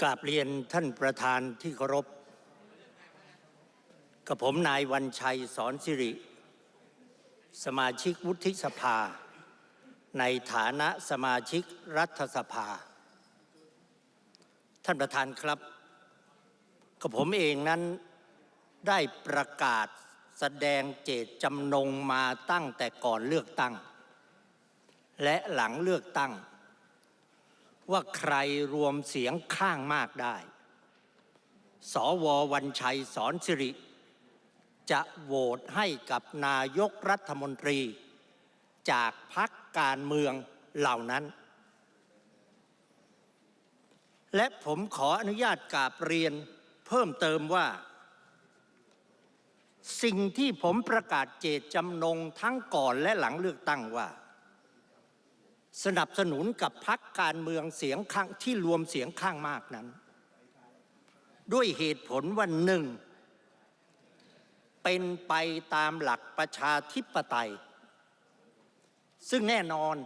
กราบเรียนท่านประธานที่เคารพ กับผมนายวันชัยสอนสิริ สมาชิกวุฒิสภา ในฐานะสมาชิกรัฐสภา ท่านประธานครับ กับผมเองนั้นได้ประกาศแสดงเจตจำนงมาตั้งแต่ก่อนเลือกตั้ง และหลังเลือกตั้ง ว่าใครรวมเสียงข้างมากได้ สววันชัยสอนสิริ จะโหวตให้กับนายกรัฐมนตรี จากพักการเมืองเหล่านั้น และผมขออนุญาตกราบเรียนเพิ่มเติมว่า สิ่งที่ผมประกาศเจตจำนงทั้งก่อนและหลังเลือกตั้งว่า สนับสนุนกับพักการเมืองเสียงข้างที่รวมเสียงข้างมากนั้น ด้วยเหตุผลว่าหนึ่ง เป็นไปตามหลักประชาธิปไตย ซึ่งแน่นอน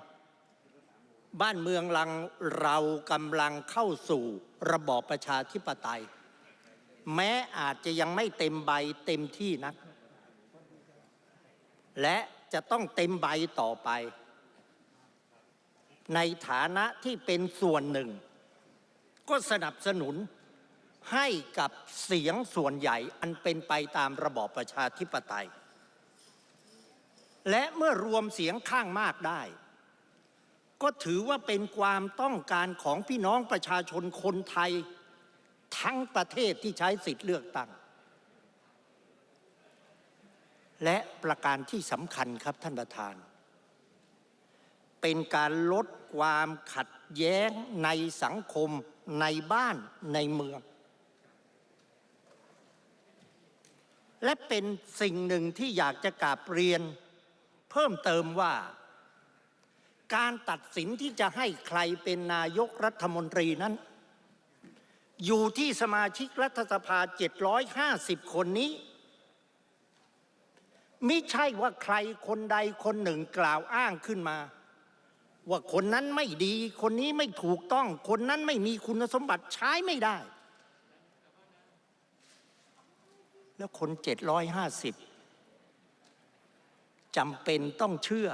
บ้านเมืองลังเรากำลังเข้าสู่ระบอบประชาธิปไตย แม้อาจจะยังไม่เต็มใบเต็มที่นัก และจะต้องเต็มใบต่อไป ในฐานะที่เป็นส่วนหนึ่ง ก็สนับสนุนให้กับเสียงส่วนใหญ่อันเป็นไปตามระบอบประชาธิปไตย และเมื่อรวมเสียงข้างมากได้ ก็ถือว่าเป็นความต้องการของพี่น้องประชาชนคนไทย ทั้งประเทศที่ใช้สิทธิ์เลือกตั้ง และประการที่สำคัญครับท่านประธาน เป็นการลดความขัดแย้งในสังคมในบ้านในเมือง และเป็นสิ่งหนึ่งที่อยากจะกราบเรียน เพิ่มเติมว่า การตัดสินที่จะให้ใครเป็นนายกรัฐมนตรีนั้น อยู่ที่สมาชิกรัฐสภา 750 คนนี้ไม่ใช่ว่าใครคนใดคนหนึ่งกล่าวอ้างขึ้นมา ว่าคนนั้นไม่ดี คนนี้ไม่ถูกต้อง คนนั้นไม่มีคุณสมบัติใช้ไม่ได้ แล้วคน750จำเป็นต้องเชื่อ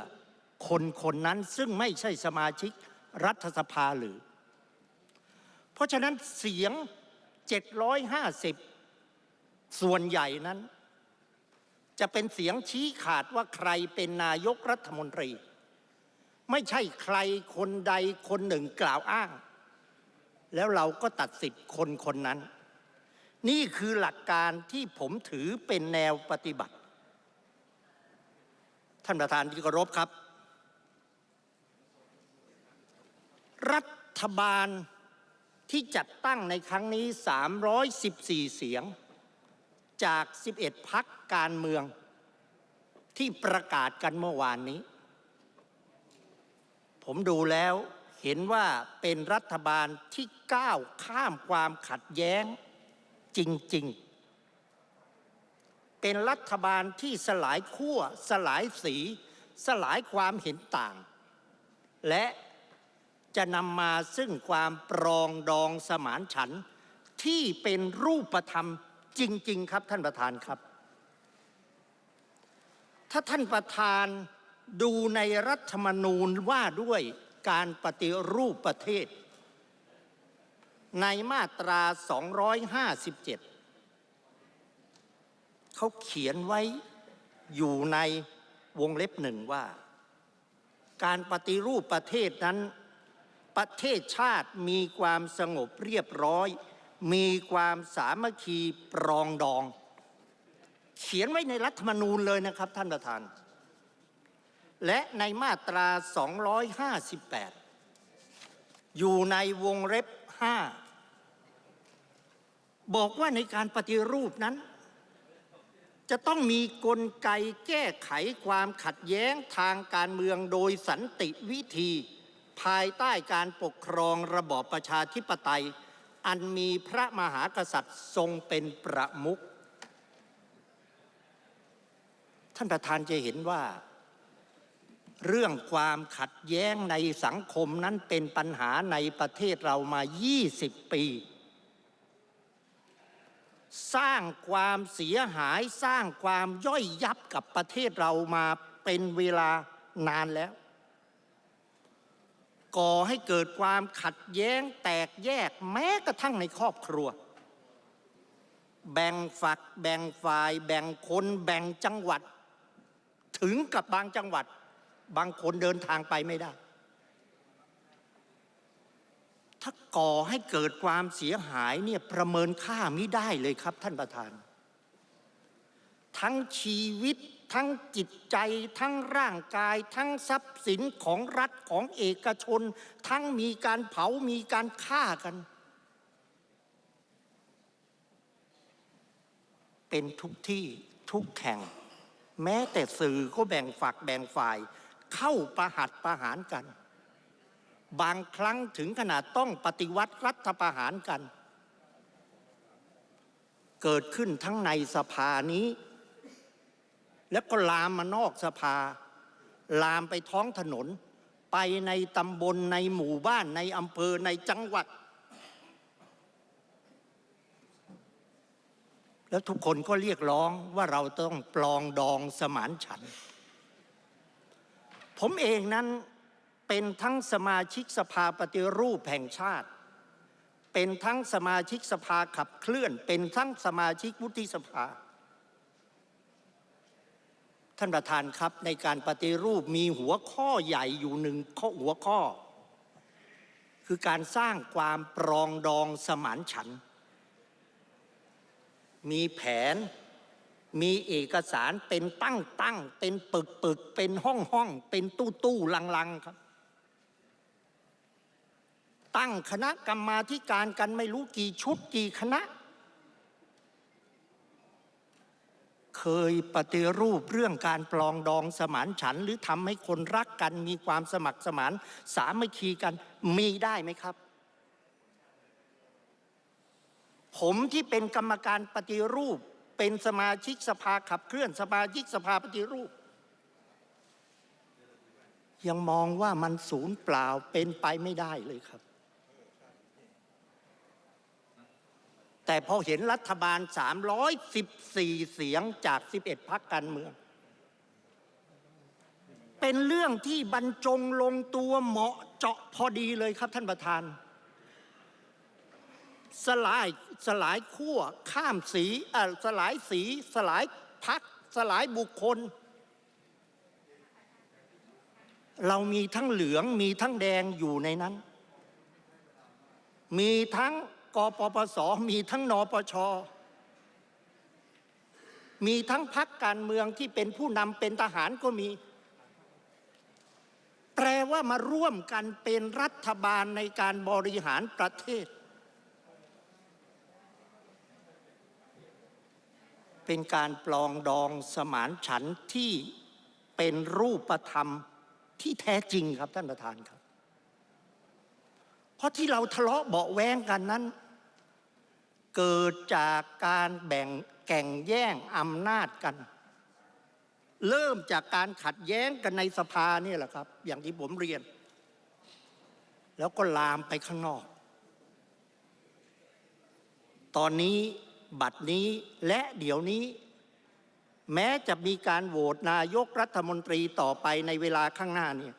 คนคนนั้นซึ่งไม่ใช่สมาชิกรัฐสภาหรือ เพราะฉะนั้นเสียง 750 ส่วนใหญ่นั้น จะเป็นเสียงชี้ขาดว่าใครเป็นนายกรัฐมนตรี ไม่ใช่ใครคนใดคนหนึ่งกล่าวอ้าง แล้วเราก็ตัดสิทธิ์คนคนนั้น นี่คือหลักการที่ผมถือเป็นแนวปฏิบัติ ท่านประธานที่เคารพครับ รัฐบาลที่จัดตั้งในครั้งนี้ 314 เสียง จาก 11 พักการเมือง ที่ประกาศกันเมื่อวานนี้ ผมดูแล้วเห็นว่าเป็นรัฐบาลที่ก้าวข้ามความขัดแย้งจริง ๆ เป็นรัฐบาลที่สลายขั้วสลายสี สลายความเห็นต่าง และจะนำมาซึ่งความปรองดองสมานฉันที่เป็นรูปธรรมจริง ๆ ครับท่านประธานครับ ถ้าท่านประธาน ดูในรัฐธรรมนูญว่าด้วยการปฏิรูปประเทศ ในมาตรา 257 เขาเขียนไว้อยู่ในวงเล็บหนึ่งว่า การปฏิรูปประเทศนั้น ประเทศชาติมีความสงบเรียบร้อย มีความสามัคคีปรองดอง เขียนไว้ในรัฐธรรมนูญเลยนะครับท่านประธาน และในมาตรา 258 อยู่ในวงเล็บ 5 บอกว่าในการปฏิรูปนั้น จะต้องมีกลไกแก้ไขความขัดแย้งทางการเมืองโดยสันติวิธี ภายใต้การปกครองระบอบประชาธิปไตย อันมีพระมหากษัตริย์ทรงเป็นประมุขท่านประธานจะเห็นว่า เรื่องความขัดแย้งในสังคมนั้นเป็นปัญหาในประเทศเรามา 20 ปี สร้างความเสียหายสร้างความย่อยยับกับประเทศเรามาเป็นเวลานานแล้ว ก่อให้เกิดความขัดแย้งแตกแยกแม้กระทั่งในครอบครัว แบ่งฝัก แบ่งฝ่าย แบ่งคน แบ่งจังหวัด ถึงกับบางจังหวัด บางคนเดินทางไปไม่ได้ ถ้าก่อให้เกิดความเสียหายเนี่ยประเมินค่าไม่ได้เลยครับท่านประธาน ทั้งชีวิตทั้งจิตใจ ทั้งร่างกาย ทั้งทรัพย์สินของรัฐของเอกชน ทั้งมีการเผามีการฆ่ากัน เป็นทุกที่ทุกแข่ง แม้แต่สื่อก็แบ่งฝักแบ่งฝ่าย เข้าประหัตประหารกัน บางครั้งถึงขนาดต้องปฏิวัติรัฐประหารกัน เกิดขึ้นทั้งในสภานี้ แล้วก็ลามมานอกสภา ลามไปท้องถนน ไปในตำบลในหมู่บ้านในอำเภอในจังหวัด แล้วทุกคนก็เรียกร้องว่าเราต้องปลองดองสมานฉันท์ ผมเองนั้นเป็นทั้งสมาชิกสภาปฏิรูปแห่งชาติ เป็นทั้งสมาชิกสภาขับเคลื่อน เป็นทั้งสมาชิกวุฒิสภา ท่านประธานครับในการปฏิรูปมีหัวข้อใหญ่อยู่หนึ่งข้อหัวข้อ คือการสร้างความปรองดองสมานฉันท์มีแผน มีเอกสารเป็นตั้งตั้งเป็นปึกปึกเป็นห้องห้องเป็นตู้ตู้ลังลังครับ ตั้งคณะกรรมาธิการกันไม่รู้กี่ชุดกี่คณะ เคยปฏิรูปเรื่องการปลองดองสมานฉัน หรือทำให้คนรักกันมีความสมัครสมานสามัคคีกันมีได้ไหมครับผมที่เป็นกรรมการปฏิรูป เป็นสมาชิกสภาขับเคลื่อนสมาชิกสภาปฏิรูป ยังมองว่ามันศูนย์เปล่าเป็นไปไม่ได้เลยครับ แต่พอเห็นรัฐบาล 314 เสียงจาก 11พักการเมือง เป็นเรื่องที่บรรจงลงตัวเหมาะเจาะพอดีเลยครับท่านประธานสลาย สลายขั้วข้ามสีสลายสี สลายพักสลายบุคคล เรามีทั้งเหลืองมีทั้งแดงอยู่ในนั้น มีทั้งกปปสมีทั้งนปชมีทั้งพักการเมืองที่เป็นผู้นำเป็นทหารก็มี แปลว่ามาร่วมกันเป็นรัฐบาลในการบริหารประเทศ เป็นการปลองดองสมานฉันที่เป็นรูปธรรมที่แท้จริงครับท่านประธานครับ เพราะที่เราทะเลาะเบาแว้งกันนั้น เกิดจากการแบ่งแก่งแย่งอำนาจกัน เริ่มจากการขัดแย้งกันในสภานี่แหละครับ อย่างที่ผมเรียน แล้วก็ลามไปข้างนอก ตอนนี้ บัดนี้และเดี๋ยวนี้ แม้จะมีการโหวตนายกรัฐมนตรีต่อไปในเวลาข้างหน้าเนี่ย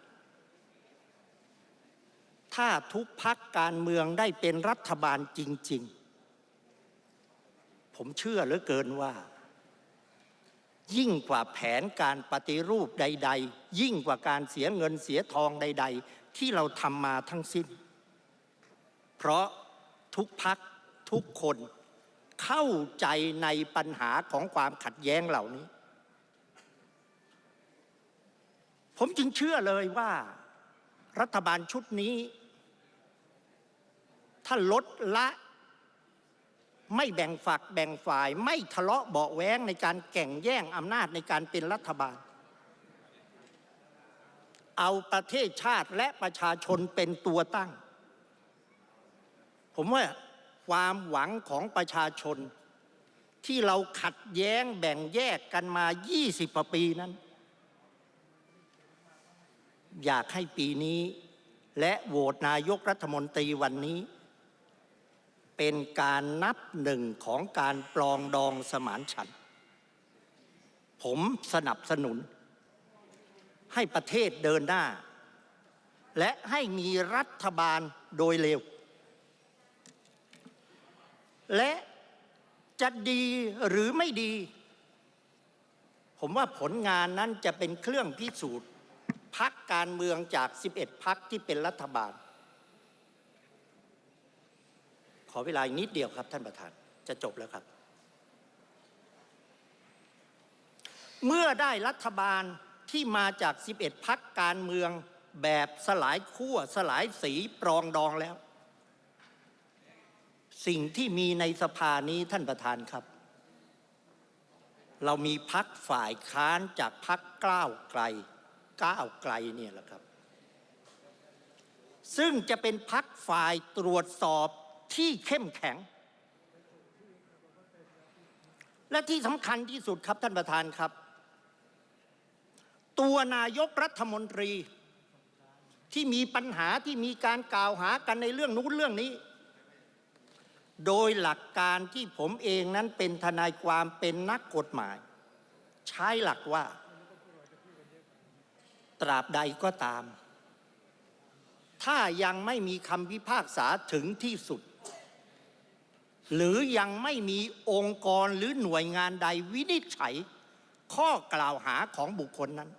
ถ้าทุกพักการเมืองได้เป็นรัฐบาลจริง ๆ ผมเชื่อเหลือเกินว่า ยิ่งกว่าแผนการปฏิรูปใด ๆ ยิ่งกว่าการเสียเงินเสียทองใด ๆ ที่เราทำมาทั้งสิ้น เพราะทุกพักทุกคน เข้าใจในปัญหาของความขัดแย้งเหล่านี้ ผมจึงเชื่อเลยว่า รัฐบาลชุดนี้ ถ้าลดละไม่แบ่งฝักแบ่งฝ่าย ไม่ทะเลาะเบาแว้งในการแข่งแย่งอำนาจในการเป็นรัฐบาล เอาประเทศชาติและประชาชนเป็นตัวตั้ง ผมว่า ความหวังของประชาชน ที่เราขัดแย้งแบ่งแยกกันมา 20กว่าปีนั้น อยากให้ปีนี้และโหวตนายกรัฐมนตรีวันนี้ เป็นการนับหนึ่งของการปลองดองสมานฉันท์ผมสนับสนุน ให้ประเทศเดินหน้า และให้มีรัฐบาลโดยเร็ว และจะดีหรือไม่ดี ผมว่าผลงานนั้นจะเป็นเครื่องพิสูจน์พักการเมืองจาก 11 พักที่เป็นรัฐบาล ขอเวลาอีกนิดเดียวครับ ท่านประธานจะจบแล้วครับ เมื่อได้รัฐบาลที่มาจาก 11 พักการเมืองแบบสลายขั้วสลายสีปรองดองแล้ว สิ่งที่มีในสภานี้ท่านประธานครับ เรามีพักฝ่ายค้านจากพักก้าวไกลก้าวไกลเนี่ยแหละครับ ซึ่งจะเป็นพักฝ่ายตรวจสอบที่เข้มแข็ง และที่สำคัญที่สุดครับท่านประธานครับ ตัวนายกรัฐมนตรีที่มีปัญหาที่มีการกล่าวหากันในเรื่องนู้นเรื่องนี้ โดยหลักการที่ผมเองนั้นเป็นทนายความเป็นนักกฎหมาย ใช้หลักว่า ตราบใดก็ตาม ถ้ายังไม่มีคำพิพากษาถึงที่สุด หรือยังไม่มีองค์กรหรือหน่วยงานใดวินิจฉัย ข้อกล่าวหาของบุคคลนั้น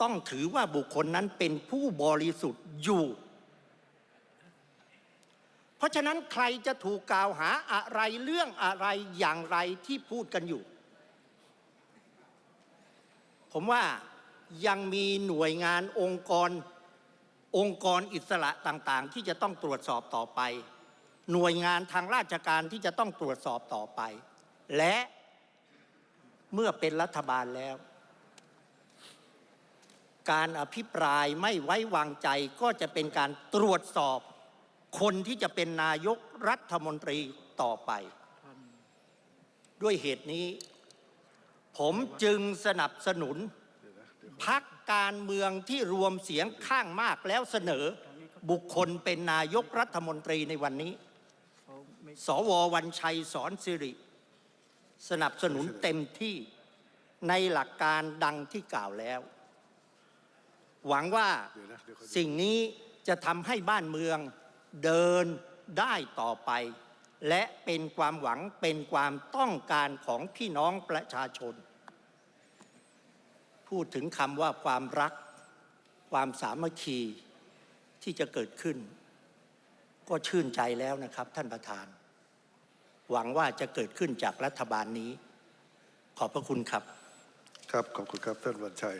ต้องถือว่าบุคคลนั้นเป็นผู้บริสุทธิ์อยู่ เพราะฉะนั้นใครจะถูกกล่าวหาอะไรเรื่องอะไรอย่างไรที่พูดกันอยู่ ผมว่ายังมีหน่วยงานองค์กร องค์กรอิสระต่างๆ ที่จะต้องตรวจสอบต่อไป หน่วยงานทางราชการที่จะต้องตรวจสอบต่อไป และเมื่อเป็นรัฐบาลแล้ว การอภิปรายไม่ไว้วางใจก็จะเป็นการตรวจสอบ คนที่จะเป็นนายกรัฐมนตรีต่อไป ด้วยเหตุนี้ ผมจึงสนับสนุนพักการเมืองที่รวมเสียงข้างมากแล้วเสนอบุคคลเป็นนายกรัฐมนตรีในวันนี้ สววันชัยสอนสิริ สนับสนุนเต็มที่ในหลักการดังที่กล่าวแล้ว หวังว่าสิ่งนี้จะทำให้บ้านเมือง เดินได้ต่อไป และเป็นความหวังเป็นความต้องการของพี่น้องประชาชน พูดถึงคำว่าความรัก ความสามัคคีที่จะเกิดขึ้น ก็ชื่นใจแล้วนะครับท่านประธาน หวังว่าจะเกิดขึ้นจากรัฐบาลนี้ ขอบพระคุณครับ ครับขอบคุณครับท่านวันชัย